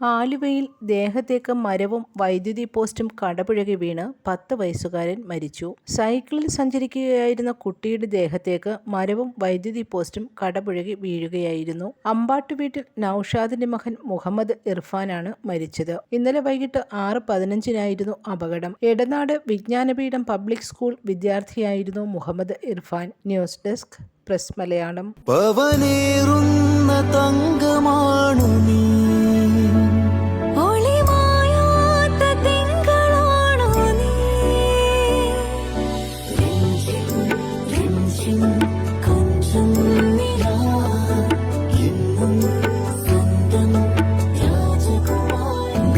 ആലുവയിൽ ദേഹത്തേക്ക് മരവും വൈദ്യുതി പോസ്റ്റും കടപുഴകി വീണ് പത്ത് വയസ്സുകാരൻ മരിച്ചു. സൈക്കിളിൽ സഞ്ചരിക്കുകയായിരുന്ന കുട്ടിയുടെ ദേഹത്തേക്ക് മരവും വൈദ്യുതി പോസ്റ്റും കടപുഴകി വീഴുകയായിരുന്നു. അമ്പാട്ട് വീട്ടിൽ നൌഷാദിന്റെ മകൻ മുഹമ്മദ് ഇർഫാനാണ് മരിച്ചത്. ഇന്നലെ വൈകിട്ട് ആറ് പതിനഞ്ചിനായിരുന്നു അപകടം. Edanad വിജ്ഞാനപീഠം public school വിദ്യാർത്ഥിയായിരുന്നു Muhammad Irfan. News desk press Malayalam. രാജകുമാരി